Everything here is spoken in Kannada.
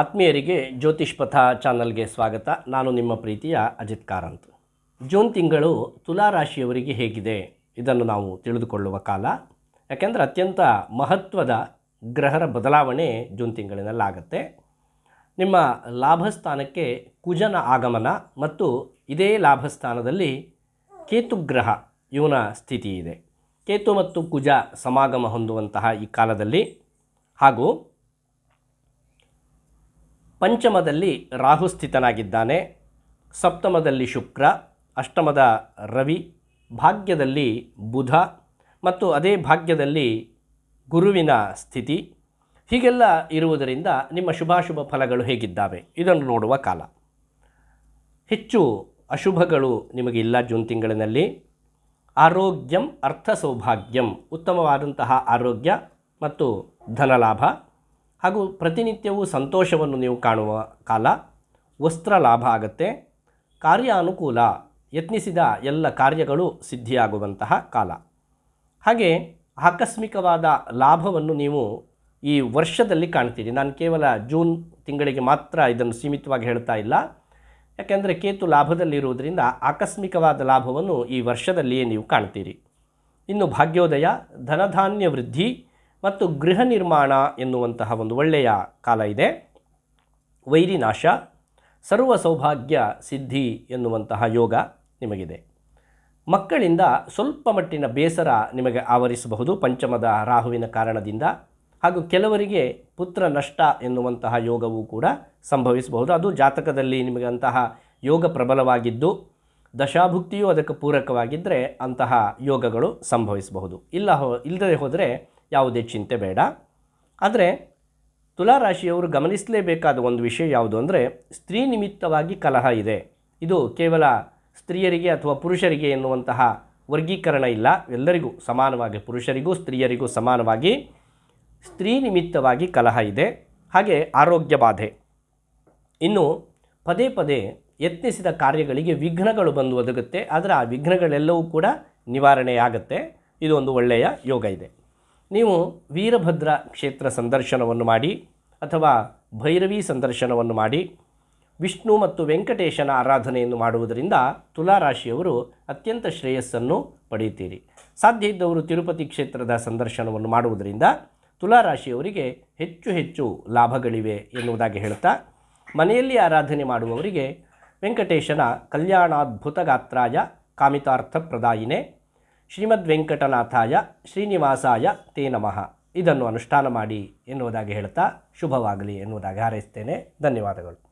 ಆತ್ಮೀಯರಿಗೆ ಜ್ಯೋತಿಷ್ ಪಥ ಚಾನಲ್ಗೆ ಸ್ವಾಗತ. ನಾನು ನಿಮ್ಮ ಪ್ರೀತಿಯ ಅಜಿತ್ ಕಾರಂತ್. ಜೂನ್ ತಿಂಗಳು ತುಲಾ ರಾಶಿಯವರಿಗೆ ಹೇಗಿದೆ ಇದನ್ನು ನಾವು ತಿಳಿದುಕೊಳ್ಳುವ ಕಾಲ. ಯಾಕೆಂದರೆ ಅತ್ಯಂತ ಮಹತ್ವದ ಗ್ರಹರ ಬದಲಾವಣೆ ಜೂನ್ ತಿಂಗಳಿನಲ್ಲಾಗತ್ತೆ. ನಿಮ್ಮ ಲಾಭಸ್ಥಾನಕ್ಕೆ ಕುಜನ ಆಗಮನ ಮತ್ತು ಇದೇ ಲಾಭಸ್ಥಾನದಲ್ಲಿ ಕೇತುಗ್ರಹ ಇವನ ಸ್ಥಿತಿ ಇದೆ ಕೇತು ಮತ್ತು ಕುಜ ಸಮಾಗಮ ಹೊಂದುವಂತಹ ಈ ಕಾಲದಲ್ಲಿ ಹಾಗೂ ಪಂಚಮದಲ್ಲಿ ರಾಹು ಸ್ಥಿತನಾಗಿದ್ದಾನೆ ಸಪ್ತಮದಲ್ಲಿ ಶುಕ್ರ, ಅಷ್ಟಮದ ರವಿ, ಭಾಗ್ಯದಲ್ಲಿ ಬುಧ ಮತ್ತು ಅದೇ ಭಾಗ್ಯದಲ್ಲಿ ಗುರುವಿನ ಸ್ಥಿತಿ. ಹೀಗೆಲ್ಲ ಇರುವುದರಿಂದ ನಿಮ್ಮ ಶುಭಾಶುಭ ಫಲಗಳು ಹೇಗಿದ್ದಾವೆ? ಇದನ್ನು ನೋಡುವ ಕಾಲ. ಹೆಚ್ಚು ಅಶುಭಗಳು ನಿಮಗೆ ಇಲ್ಲ ಜೂನ್ ತಿಂಗಳಿನಲ್ಲಿ. ಆರೋಗ್ಯಂ ಅರ್ಥ ಸೌಭಾಗ್ಯಂ, ಉತ್ತಮವಾದಂತಹ ಆರೋಗ್ಯ ಮತ್ತು ಧನಲಾಭ. ಹಾಗೂ ಪ್ರತಿನಿತ್ಯವೂ ಸಂತೋಷವನ್ನು ನೀವು ಕಾಣುವ ಕಾಲ ವಸ್ತ್ರ ಲಾಭ ಆಗತ್ತೆ. ಕಾರ್ಯ ಅನುಕೂಲ ಯತ್ನಿಸಿದ ಎಲ್ಲ ಕಾರ್ಯಗಳು ಸಿದ್ಧಿಯಾಗುವಂತಹ ಕಾಲ. ಹಾಗೆ ಆಕಸ್ಮಿಕವಾದ ಲಾಭವನ್ನು ನೀವು ಈ ವರ್ಷದಲ್ಲಿ ಕಾಣ್ತೀರಿ. ನಾನು ಕೇವಲ ಜೂನ್ ತಿಂಗಳಿಗೆ ಮಾತ್ರ ಇದನ್ನು ಸೀಮಿತವಾಗಿ ಹೇಳ್ತಾ ಇಲ್ಲ. ಯಾಕೆಂದರೆ ಕೇತು ಲಾಭದಲ್ಲಿರುವುದರಿಂದ ಆಕಸ್ಮಿಕವಾದ ಲಾಭವನ್ನು ಈ ವರ್ಷದಲ್ಲಿಯೇ ನೀವು ಕಾಣ್ತೀರಿ. ಇನ್ನು ಭಾಗ್ಯೋದಯ, ಧನಧಾನ್ಯ ವೃದ್ಧಿ ಮತ್ತು ಗೃಹ ನಿರ್ಮಾಣ ಎನ್ನುವಂತಹ ಒಂದು ಒಳ್ಳೆಯ ಕಾಲ ಇದೆ. ವೈರಿನಾಶ, ಸರ್ವ ಸೌಭಾಗ್ಯ, ಸಿದ್ಧಿ ಎನ್ನುವಂತಹ ಯೋಗ ನಿಮಗಿದೆ. ಮಕ್ಕಳಿಂದ ಸ್ವಲ್ಪ ಮಟ್ಟಿನ ಬೇಸರ ನಿಮಗೆ ಆವರಿಸಬಹುದು ಪಂಚಮದ ರಾಹುವಿನ ಕಾರಣದಿಂದ. ಹಾಗೂ ಕೆಲವರಿಗೆ ಪುತ್ರ ನಷ್ಟ ಎನ್ನುವಂತಹ ಯೋಗವೂ ಕೂಡ ಸಂಭವಿಸಬಹುದು. ಅದು ಜಾತಕದಲ್ಲಿ ನಿಮಗೆ ಅಂತಹ ಯೋಗ ಪ್ರಬಲವಾಗಿದ್ದು, ದಶಾಭುಕ್ತಿಯು ಅದಕ್ಕೆ ಪೂರಕವಾಗಿದ್ದರೆ ಅಂತಹ ಯೋಗಗಳು ಸಂಭವಿಸಬಹುದು. ಇಲ್ಲ ಹೋ ಇಲ್ಲದೆ ಹೋದರೆ ಯಾವುದೇ ಚಿಂತೆ ಬೇಡ. ಆದರೆ ತುಲಾರಾಶಿಯವರು ಗಮನಿಸಲೇಬೇಕಾದ ಒಂದು ವಿಷಯ ಯಾವುದು ಅಂದರೆ ಸ್ತ್ರೀ ನಿಮಿತ್ತವಾಗಿ ಕಲಹ ಇದೆ. ಇದು ಕೇವಲ ಸ್ತ್ರೀಯರಿಗೆ ಅಥವಾ ಪುರುಷರಿಗೆ ಎನ್ನುವಂತಹ ವರ್ಗೀಕರಣ ಇಲ್ಲ. ಎಲ್ಲರಿಗೂ ಸಮಾನವಾಗಿ ಪುರುಷರಿಗೂ ಸ್ತ್ರೀಯರಿಗೂ ಸಮಾನವಾಗಿ ಸ್ತ್ರೀ ನಿಮಿತ್ತವಾಗಿ ಕಲಹ ಇದೆ. ಹಾಗೆ ಆರೋಗ್ಯ ಬಾಧೆ. ಇನ್ನು ಪದೇ ಪದೇ ಯತ್ನಿಸಿದ ಕಾರ್ಯಗಳಿಗೆ ವಿಘ್ನಗಳು ಬಂದು ಒದಗುತ್ತೆ. ಆದರೆ ಆ ವಿಘ್ನಗಳೆಲ್ಲವೂ ಕೂಡ ನಿವಾರಣೆಯಾಗುತ್ತೆ. ಇದು ಒಂದು ಒಳ್ಳೆಯ ಯೋಗ ಇದೆ. ನೀವು ವೀರಭದ್ರ ಕ್ಷೇತ್ರ ಸಂದರ್ಶನವನ್ನು ಮಾಡಿ ಅಥವಾ ಭೈರವಿ ಸಂದರ್ಶನವನ್ನು ಮಾಡಿ, ವಿಷ್ಣು ಮತ್ತು ವೆಂಕಟೇಶನ ಆರಾಧನೆಯನ್ನು ಮಾಡುವುದರಿಂದ ತುಲಾರಾಶಿಯವರು ಅತ್ಯಂತ ಶ್ರೇಯಸ್ಸನ್ನು ಪಡೆಯುತ್ತೀರಿ. ಸಾಧ್ಯ ಇದ್ದವರು ತಿರುಪತಿ ಕ್ಷೇತ್ರದ ಸಂದರ್ಶನವನ್ನು ಮಾಡುವುದರಿಂದ ತುಲಾರಾಶಿಯವರಿಗೆ ಹೆಚ್ಚು ಹೆಚ್ಚು ಲಾಭಗಳಿವೆ ಎನ್ನುವುದಾಗಿ ಹೇಳ್ತಾ ಮನೆಯಲ್ಲಿ ಆರಾಧನೆ ಮಾಡುವವರಿಗೆ ವೆಂಕಟೇಶನ ಕಲ್ಯಾಣಾದ್ಭುತ ಗಾತ್ರಾಯ ಕಾಮಿತಾರ್ಥ ಪ್ರದಾಯಿನೇ ಶ್ರೀಮದ್ ವೆಂಕಟನಾಥಾಯ ಶ್ರೀನಿವಾಸಾಯ ತೇ ನಮಃ. ಇದನ್ನು ಅನುಷ್ಠಾನ ಮಾಡಿ ಎನ್ನುವುದಾಗಿ ಹೇಳ್ತಾ ಶುಭವಾಗಲಿ ಎನ್ನುವುದಾಗಿ ಹಾರೈಸ್ತೇನೆ. ಧನ್ಯವಾದಗಳು.